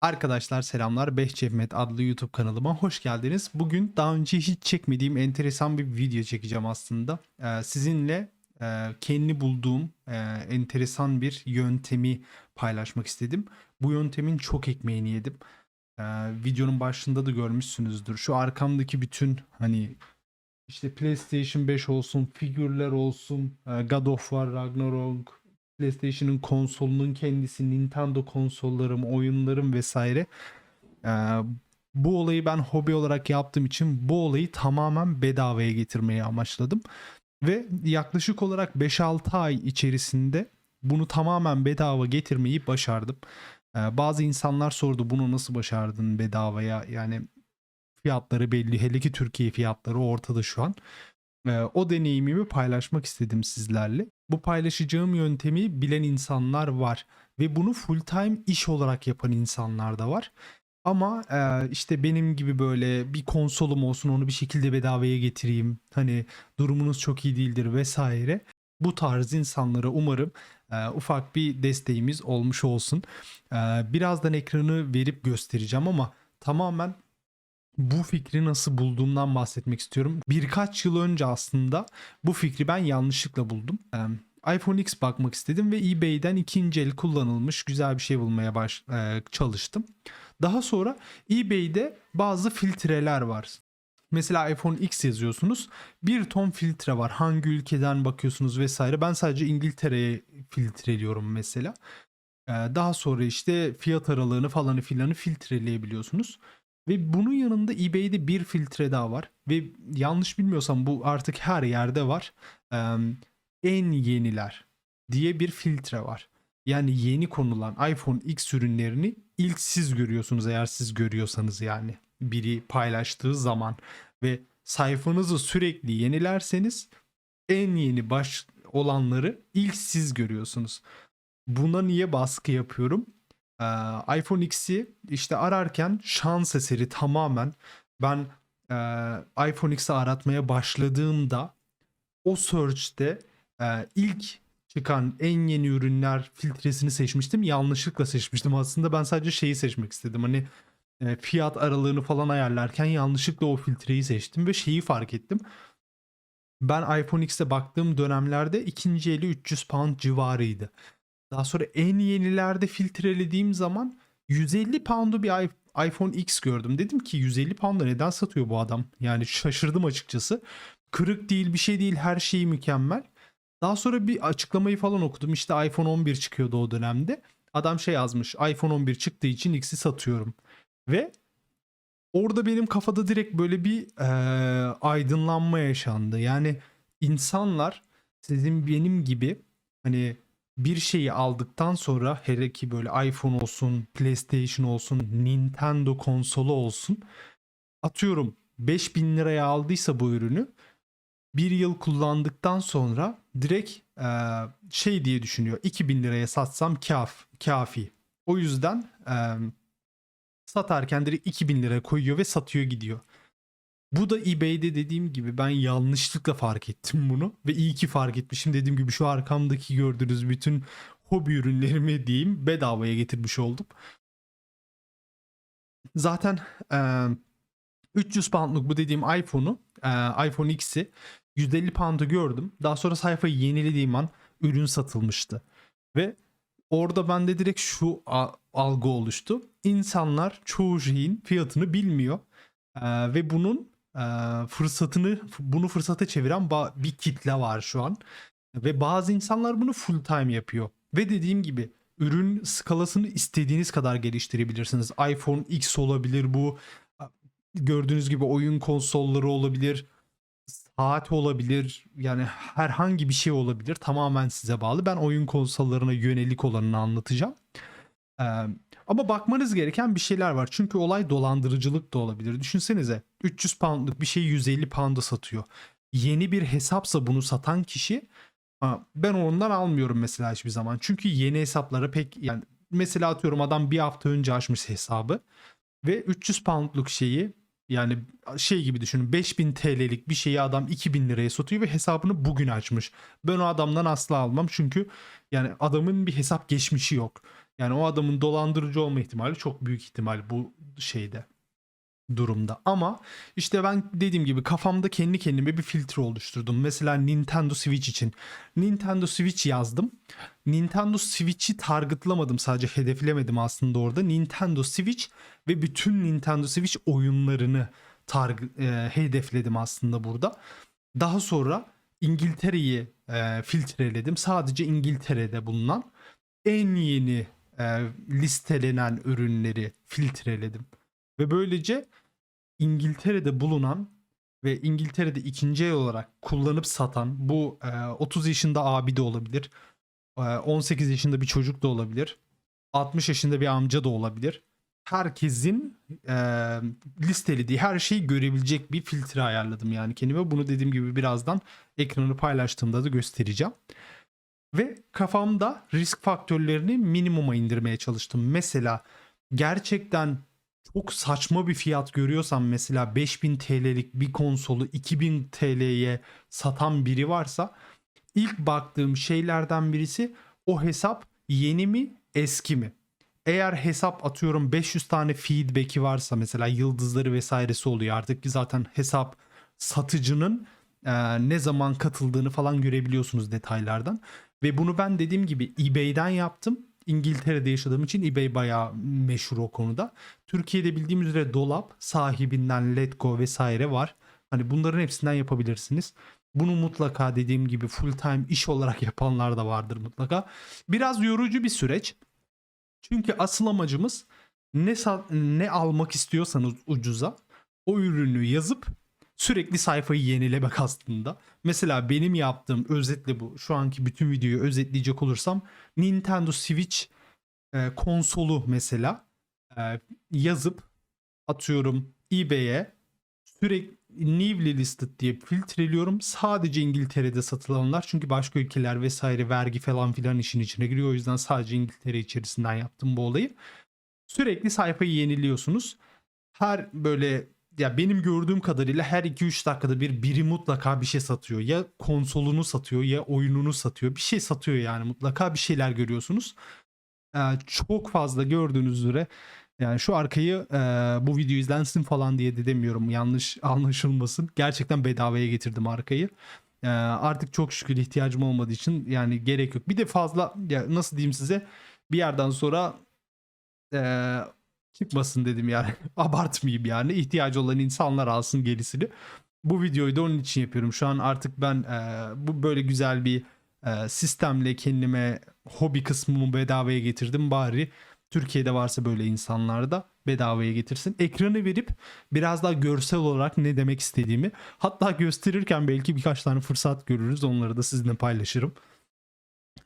Arkadaşlar selamlar. Behçevmet adlı YouTube kanalıma hoş geldiniz. Bugün daha önce hiç çekmediğim enteresan bir video çekeceğim aslında. Ee, sizinle e, kendi bulduğum e, enteresan bir yöntemi paylaşmak istedim. Bu yöntemin çok ekmeğini yedim. Ee, videonun başında da görmüşsünüzdür. Şu arkamdaki bütün hani işte PlayStation 5 olsun, figürler olsun, e, God of War, Ragnarok, PlayStation'ın konsolunun kendisi, Nintendo konsollarım, oyunlarım vesaire. Ee, bu olayı ben hobi olarak yaptığım için bu olayı tamamen bedavaya getirmeyi amaçladım. Ve yaklaşık olarak 5-6 ay içerisinde bunu tamamen bedava getirmeyi başardım. Ee, bazı insanlar sordu bunu nasıl başardın bedavaya? Yani fiyatları belli. Hele ki Türkiye fiyatları ortada şu an. Ee, o deneyimimi paylaşmak istedim sizlerle. Bu paylaşacağım yöntemi bilen insanlar var ve bunu full time iş olarak yapan insanlar da var. Ama e, işte benim gibi böyle bir konsolum olsun onu bir şekilde bedavaya getireyim. Hani durumunuz çok iyi değildir vesaire. Bu tarz insanlara umarım e, ufak bir desteğimiz olmuş olsun. E, birazdan ekranı verip göstereceğim ama tamamen bu fikri nasıl bulduğumdan bahsetmek istiyorum. Birkaç yıl önce aslında bu fikri ben yanlışlıkla buldum. Ee, iPhone X bakmak istedim ve eBay'den ikinci el kullanılmış güzel bir şey bulmaya baş e, çalıştım. Daha sonra eBay'de bazı filtreler var. Mesela iPhone X yazıyorsunuz. Bir ton filtre var. Hangi ülkeden bakıyorsunuz vesaire. Ben sadece İngiltere'ye filtreliyorum mesela. Ee, daha sonra işte fiyat aralığını falanı filanı filtreleyebiliyorsunuz. Ve bunun yanında eBay'de bir filtre daha var. Ve yanlış bilmiyorsam bu artık her yerde var. Ee, en yeniler diye bir filtre var. Yani yeni konulan iPhone X ürünlerini ilk siz görüyorsunuz eğer siz görüyorsanız yani. Biri paylaştığı zaman ve sayfanızı sürekli yenilerseniz en yeni baş olanları ilk siz görüyorsunuz. Buna niye baskı yapıyorum? Ee, iPhone X'i işte ararken şans eseri tamamen ben e, iPhone X'i aratmaya başladığımda o search'te e, ilk çıkan en yeni ürünler filtresini seçmiştim. Yanlışlıkla seçmiştim. Aslında ben sadece şeyi seçmek istedim. Hani e, fiyat aralığını falan ayarlarken yanlışlıkla o filtreyi seçtim ve şeyi fark ettim. Ben iPhone X'e baktığım dönemlerde ikinci eli 300 pound civarıydı. Daha sonra en yenilerde filtrelediğim zaman 150 pound'u bir iPhone X gördüm. Dedim ki 150 pound'a neden satıyor bu adam? Yani şaşırdım açıkçası. Kırık değil bir şey değil her şeyi mükemmel. Daha sonra bir açıklamayı falan okudum. İşte iPhone 11 çıkıyordu o dönemde. Adam şey yazmış iPhone 11 çıktığı için X'i satıyorum. Ve orada benim kafada direkt böyle bir e, aydınlanma yaşandı. Yani insanlar sizin benim gibi hani bir şeyi aldıktan sonra hele ki böyle iPhone olsun, PlayStation olsun, Nintendo konsolu olsun atıyorum 5000 liraya aldıysa bu ürünü bir yıl kullandıktan sonra direkt e, şey diye düşünüyor 2000 liraya satsam kaf, kafi. O yüzden e, satarken direkt 2000 liraya koyuyor ve satıyor gidiyor. Bu da eBay'de dediğim gibi ben yanlışlıkla fark ettim bunu ve iyi ki fark etmişim. Dediğim gibi şu arkamdaki gördüğünüz bütün hobi ürünlerimi diyeyim bedavaya getirmiş oldum. Zaten e, 300 poundluk bu dediğim iPhone'u, e, iPhone X'i 150 pound'a gördüm. Daha sonra sayfayı yenilediğim an ürün satılmıştı. Ve orada bende direkt şu algı oluştu. İnsanlar çoğu şeyin fiyatını bilmiyor. Ee, ve bunun fırsatını bunu fırsata çeviren bir kitle var şu an. Ve bazı insanlar bunu full time yapıyor. Ve dediğim gibi ürün skalasını istediğiniz kadar geliştirebilirsiniz. iPhone X olabilir bu. Gördüğünüz gibi oyun konsolları olabilir. Saat olabilir. Yani herhangi bir şey olabilir. Tamamen size bağlı. Ben oyun konsollarına yönelik olanını anlatacağım. Ee, ama bakmanız gereken bir şeyler var. Çünkü olay dolandırıcılık da olabilir. Düşünsenize 300 poundluk bir şeyi 150 pound'a satıyor. Yeni bir hesapsa bunu satan kişi ben ondan almıyorum mesela hiçbir zaman. Çünkü yeni hesaplara pek yani mesela atıyorum adam bir hafta önce açmış hesabı ve 300 poundluk şeyi yani şey gibi düşünün 5000 TL'lik bir şeyi adam 2000 liraya satıyor ve hesabını bugün açmış. Ben o adamdan asla almam çünkü yani adamın bir hesap geçmişi yok. Yani o adamın dolandırıcı olma ihtimali çok büyük ihtimal bu şeyde durumda. Ama işte ben dediğim gibi kafamda kendi kendime bir filtre oluşturdum. Mesela Nintendo Switch için. Nintendo Switch yazdım. Nintendo Switch'i targetlamadım sadece hedeflemedim aslında orada. Nintendo Switch ve bütün Nintendo Switch oyunlarını target, e, hedefledim aslında burada. Daha sonra İngiltere'yi e, filtreledim. Sadece İngiltere'de bulunan en yeni e, listelenen ürünleri filtreledim. Ve böylece İngiltere'de bulunan ve İngiltere'de ikinci el olarak kullanıp satan bu e, 30 yaşında abi de olabilir. e, 18 yaşında bir çocuk da olabilir. 60 yaşında bir amca da olabilir. Herkesin e, listelediği her şeyi görebilecek bir filtre ayarladım yani kendime. Bunu dediğim gibi birazdan ekranı paylaştığımda da göstereceğim. Ve kafamda risk faktörlerini minimuma indirmeye çalıştım. Mesela gerçekten çok saçma bir fiyat görüyorsam mesela 5000 TL'lik bir konsolu 2000 TL'ye satan biri varsa ilk baktığım şeylerden birisi o hesap yeni mi eski mi? Eğer hesap atıyorum 500 tane feedback'i varsa mesela yıldızları vesairesi oluyor artık zaten hesap satıcının e, ne zaman katıldığını falan görebiliyorsunuz detaylardan. Ve bunu ben dediğim gibi eBay'den yaptım. İngiltere'de yaşadığım için eBay bayağı meşhur o konuda. Türkiye'de bildiğimiz üzere dolap sahibinden Letgo vesaire var. Hani bunların hepsinden yapabilirsiniz. Bunu mutlaka dediğim gibi full time iş olarak yapanlar da vardır mutlaka. Biraz yorucu bir süreç. Çünkü asıl amacımız ne ne almak istiyorsanız ucuza o ürünü yazıp sürekli sayfayı yenilemek aslında. Mesela benim yaptığım özetle bu. Şu anki bütün videoyu özetleyecek olursam Nintendo Switch e, konsolu mesela e, yazıp atıyorum eBay'e sürekli newly listed diye filtreliyorum. Sadece İngiltere'de satılanlar çünkü başka ülkeler vesaire vergi falan filan işin içine giriyor. O yüzden sadece İngiltere içerisinden yaptım bu olayı. Sürekli sayfayı yeniliyorsunuz. Her böyle ya benim gördüğüm kadarıyla her 2-3 dakikada bir biri mutlaka bir şey satıyor. Ya konsolunu satıyor ya oyununu satıyor. Bir şey satıyor yani mutlaka bir şeyler görüyorsunuz. Ee, çok fazla gördüğünüz üzere yani şu arkayı e, bu video izlensin falan diye de demiyorum. Yanlış anlaşılmasın. Gerçekten bedavaya getirdim arkayı. Ee, artık çok şükür ihtiyacım olmadığı için yani gerek yok. Bir de fazla ya nasıl diyeyim size bir yerden sonra e, çıkmasın dedim yani. Abartmayayım yani. İhtiyacı olan insanlar alsın gerisini. Bu videoyu da onun için yapıyorum. Şu an artık ben e, bu böyle güzel bir e, sistemle kendime hobi kısmımı bedavaya getirdim. Bari Türkiye'de varsa böyle insanlar da bedavaya getirsin. Ekranı verip biraz daha görsel olarak ne demek istediğimi hatta gösterirken belki birkaç tane fırsat görürüz. Onları da sizinle paylaşırım.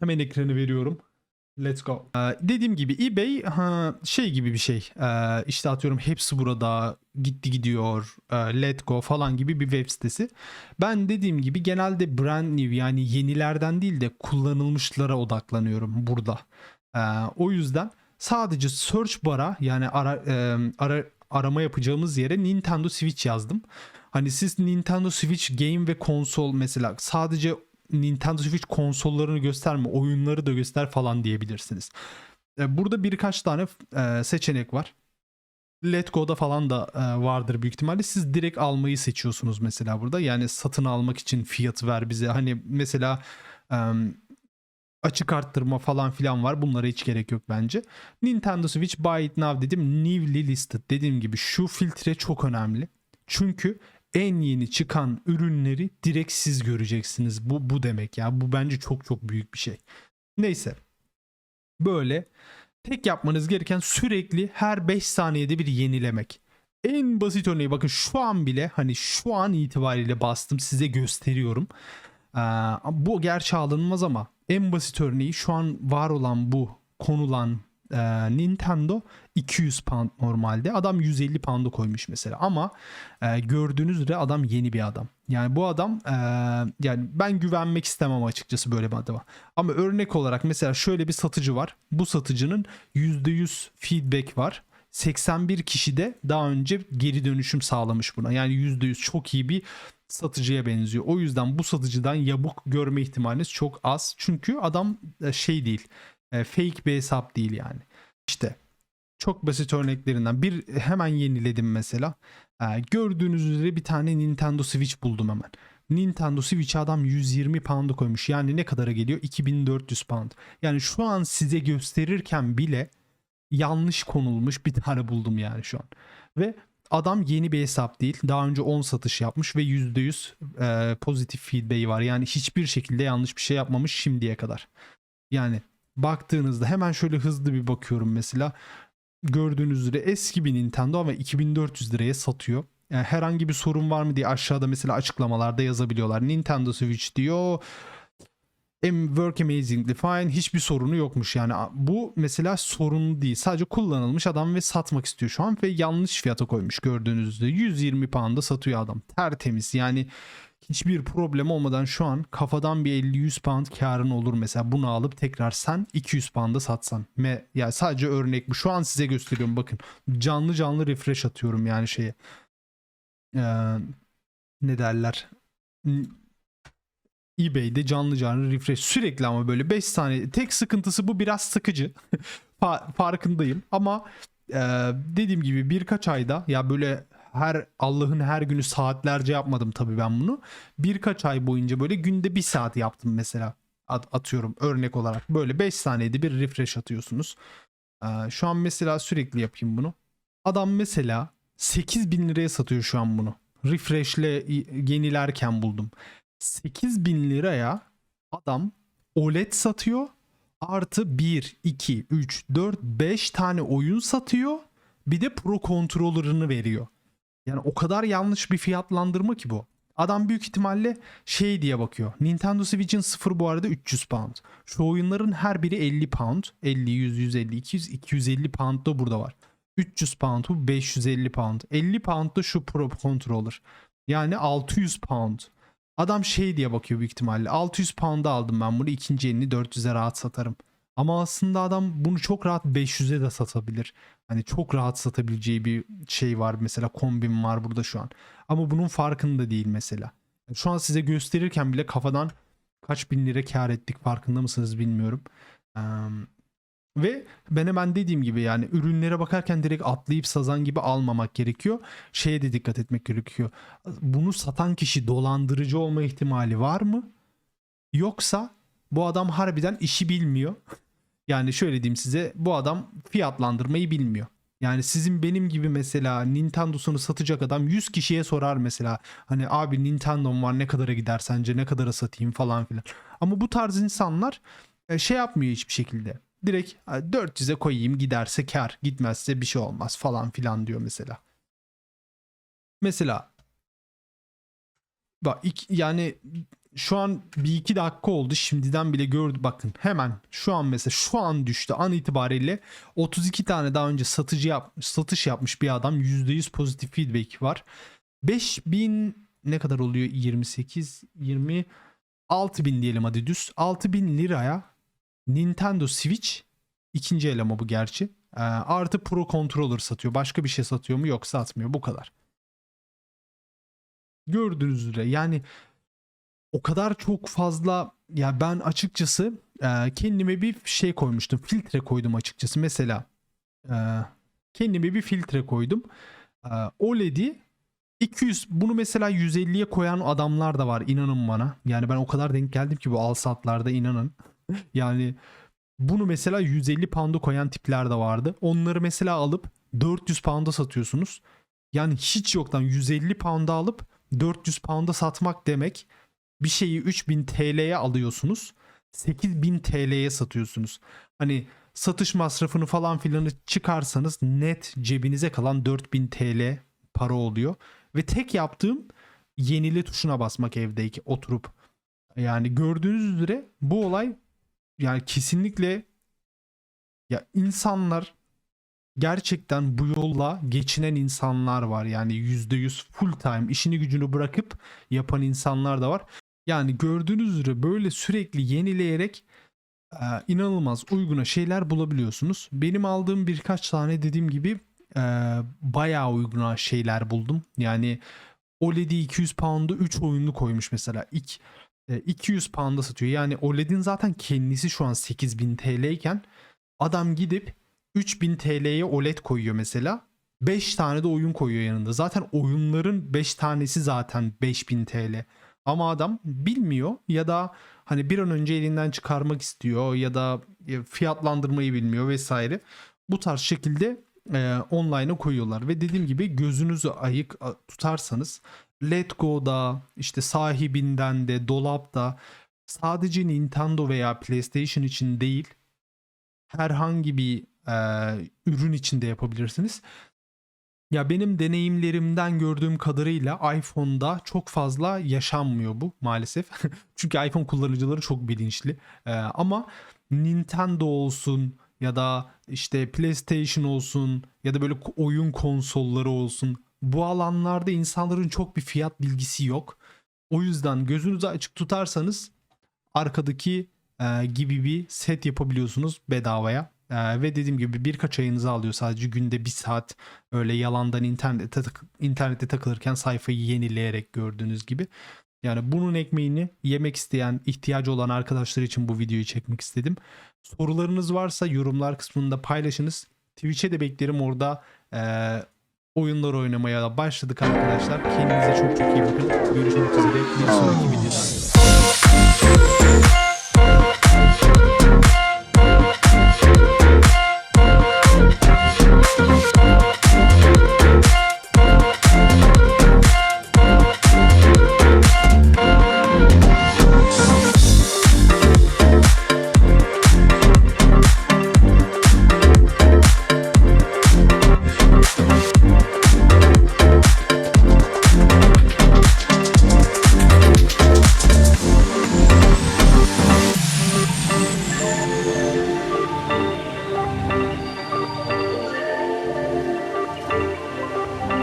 Hemen ekranı veriyorum. Let's go. Ee, dediğim gibi eBay ha, şey gibi bir şey. Ee, işte atıyorum hepsi burada gitti gidiyor. E, Let Go falan gibi bir web sitesi. Ben dediğim gibi genelde brand new yani yenilerden değil de kullanılmışlara odaklanıyorum burada. Ee, o yüzden sadece search bar'a yani ara, e, ara, arama yapacağımız yere Nintendo Switch yazdım. Hani siz Nintendo Switch game ve konsol mesela sadece Nintendo Switch konsollarını gösterme, oyunları da göster falan diyebilirsiniz. E, Burada birkaç tane e, seçenek var. Let Go'da falan da e, vardır büyük ihtimalle. Siz direkt almayı seçiyorsunuz mesela burada. Yani satın almak için fiyatı ver bize. Hani mesela açık arttırma falan filan var. Bunlara hiç gerek yok bence. Nintendo Switch Buy It Now dedim. Newly listed dediğim gibi şu filtre çok önemli. Çünkü en yeni çıkan ürünleri direkt siz göreceksiniz. Bu bu demek ya. Bu bence çok çok büyük bir şey. Neyse. Böyle tek yapmanız gereken sürekli her 5 saniyede bir yenilemek. En basit örneği bakın şu an bile hani şu an itibariyle bastım size gösteriyorum. Ee, bu gerçi alınmaz ama en basit örneği şu an var olan bu konulan e, Nintendo 200 pound normalde. Adam 150 pound'a koymuş mesela ama e, gördüğünüz üzere adam yeni bir adam. Yani bu adam e, yani ben güvenmek istemem açıkçası böyle bir adama. Ama örnek olarak mesela şöyle bir satıcı var. Bu satıcının %100 feedback var. 81 kişi de daha önce geri dönüşüm sağlamış buna. Yani %100 çok iyi bir satıcıya benziyor. O yüzden bu satıcıdan yabuk görme ihtimaliniz çok az. Çünkü adam e, şey değil. E, fake bir hesap değil yani. İşte çok basit örneklerinden bir hemen yeniledim mesela. E, gördüğünüz üzere bir tane Nintendo Switch buldum hemen. Nintendo Switch'e adam 120 pound koymuş. Yani ne kadara geliyor? 2400 pound. Yani şu an size gösterirken bile yanlış konulmuş bir tane buldum yani şu an. Ve adam yeni bir hesap değil. Daha önce 10 satış yapmış ve %100 e, pozitif feedback'i var. Yani hiçbir şekilde yanlış bir şey yapmamış şimdiye kadar. Yani baktığınızda hemen şöyle hızlı bir bakıyorum mesela. Gördüğünüz üzere eski bir Nintendo ama 2400 liraya satıyor. Yani herhangi bir sorun var mı diye aşağıda mesela açıklamalarda yazabiliyorlar. Nintendo Switch diyor. Em- work amazingly fine. Hiçbir sorunu yokmuş. Yani bu mesela sorun değil. Sadece kullanılmış adam ve satmak istiyor şu an ve yanlış fiyata koymuş gördüğünüz üzere. 120 pound'a satıyor adam. Tertemiz. Yani hiçbir problem olmadan şu an kafadan bir 50-100 pound karın olur mesela. Bunu alıp tekrar sen 200 pound'a satsan. Me ya sadece örnek bu. Şu an size gösteriyorum bakın. Canlı canlı refresh atıyorum yani şeye. Ee, ne derler? eBay'de canlı canlı refresh. Sürekli ama böyle 5 saniye. Tek sıkıntısı bu biraz sıkıcı. Fa- farkındayım ama e, dediğim gibi birkaç ayda ya böyle her Allah'ın her günü saatlerce yapmadım tabii ben bunu. Birkaç ay boyunca böyle günde bir saat yaptım mesela. At- atıyorum örnek olarak böyle 5 saniyede bir refresh atıyorsunuz. E, şu an mesela sürekli yapayım bunu. Adam mesela 8000 liraya satıyor şu an bunu. Refresh'le yenilerken buldum. 8000 liraya adam OLED satıyor. Artı 1, 2, 3, 4, 5 tane oyun satıyor. Bir de Pro Controller'ını veriyor. Yani o kadar yanlış bir fiyatlandırma ki bu. Adam büyük ihtimalle şey diye bakıyor. Nintendo Switch'in sıfır bu arada 300 pound. Şu oyunların her biri 50 pound. 50, 100, 150, 200, 250 pound da burada var. 300 pound bu 550 pound. 50 pound da şu Pro Controller. Yani 600 pound. Adam şey diye bakıyor büyük ihtimalle. 600 pound'a aldım ben bunu ikinci elini 400'e rahat satarım. Ama aslında adam bunu çok rahat 500'e de satabilir. Hani çok rahat satabileceği bir şey var mesela kombin var burada şu an. Ama bunun farkında değil mesela. Şu an size gösterirken bile kafadan kaç bin lira kar ettik farkında mısınız bilmiyorum. Eee, ve ben hemen dediğim gibi yani ürünlere bakarken direkt atlayıp sazan gibi almamak gerekiyor. Şeye de dikkat etmek gerekiyor. Bunu satan kişi dolandırıcı olma ihtimali var mı? Yoksa bu adam harbiden işi bilmiyor. Yani şöyle diyeyim size bu adam fiyatlandırmayı bilmiyor. Yani sizin benim gibi mesela Nintendo'sunu satacak adam 100 kişiye sorar mesela. Hani abi Nintendo'm var ne kadara gider sence ne kadara satayım falan filan. Ama bu tarz insanlar e, şey yapmıyor hiçbir şekilde. Direkt "Ha, 400'e koyayım giderse kar gitmezse bir şey olmaz falan filan diyor mesela. Mesela bak yani şu an bir iki dakika oldu. Şimdiden bile gördü bakın hemen şu an mesela şu an düştü. An itibariyle 32 tane daha önce satıcı yap, satış yapmış bir adam %100 pozitif feedback var. 5000 ne kadar oluyor? 28 20 6000 diyelim hadi düz. 6000 liraya Nintendo Switch ikinci el ama bu gerçi. Ee, artı Pro Controller satıyor. Başka bir şey satıyor mu? Yok satmıyor. Bu kadar. Gördüğünüz üzere yani o kadar çok fazla ya ben açıkçası e, kendime bir şey koymuştum. Filtre koydum açıkçası. Mesela e, kendime bir filtre koydum. E, OLED'i 200 bunu mesela 150'ye koyan adamlar da var inanın bana. Yani ben o kadar denk geldim ki bu al satlarda inanın. yani bunu mesela 150 pound'a koyan tipler de vardı. Onları mesela alıp 400 pound'a satıyorsunuz. Yani hiç yoktan 150 pound'a alıp 400 pound'a satmak demek bir şeyi 3000 TL'ye alıyorsunuz. 8000 TL'ye satıyorsunuz. Hani satış masrafını falan filanı çıkarsanız net cebinize kalan 4000 TL para oluyor. Ve tek yaptığım yenile tuşuna basmak evdeki oturup. Yani gördüğünüz üzere bu olay yani kesinlikle ya insanlar gerçekten bu yolla geçinen insanlar var. Yani %100 full time işini gücünü bırakıp yapan insanlar da var. Yani gördüğünüz üzere böyle sürekli yenileyerek e, inanılmaz uyguna şeyler bulabiliyorsunuz. Benim aldığım birkaç tane dediğim gibi e, bayağı uyguna şeyler buldum. Yani OLED 200 pound'a 3 oyunlu koymuş mesela. İlk e, 200 pound'a satıyor. Yani OLED'in zaten kendisi şu an 8000 TL iken adam gidip 3000 TL'ye OLED koyuyor mesela. 5 tane de oyun koyuyor yanında. Zaten oyunların 5 tanesi zaten 5000 TL. Ama adam bilmiyor ya da hani bir an önce elinden çıkarmak istiyor ya da e, fiyatlandırmayı bilmiyor vesaire. Bu tarz şekilde e, online'a koyuyorlar ve dediğim gibi gözünüzü ayık tutarsanız Let Go'da işte sahibinden de dolapta sadece Nintendo veya PlayStation için değil herhangi bir e, ürün içinde yapabilirsiniz. Ya benim deneyimlerimden gördüğüm kadarıyla iPhone'da çok fazla yaşanmıyor bu maalesef. Çünkü iPhone kullanıcıları çok bilinçli. Ee, ama Nintendo olsun ya da işte PlayStation olsun ya da böyle oyun konsolları olsun bu alanlarda insanların çok bir fiyat bilgisi yok. O yüzden gözünüzü açık tutarsanız arkadaki e, gibi bir set yapabiliyorsunuz bedavaya. E, ve dediğim gibi birkaç ayınızı alıyor sadece günde bir saat öyle yalandan internete, tak- internete takılırken sayfayı yenileyerek gördüğünüz gibi. Yani bunun ekmeğini yemek isteyen, ihtiyacı olan arkadaşlar için bu videoyu çekmek istedim. Sorularınız varsa yorumlar kısmında paylaşınız. Twitch'e de beklerim orada e, oyunlar oynamaya başladık arkadaşlar. Kendinize çok çok iyi bakın. Görüşmek üzere bir sonraki videoda.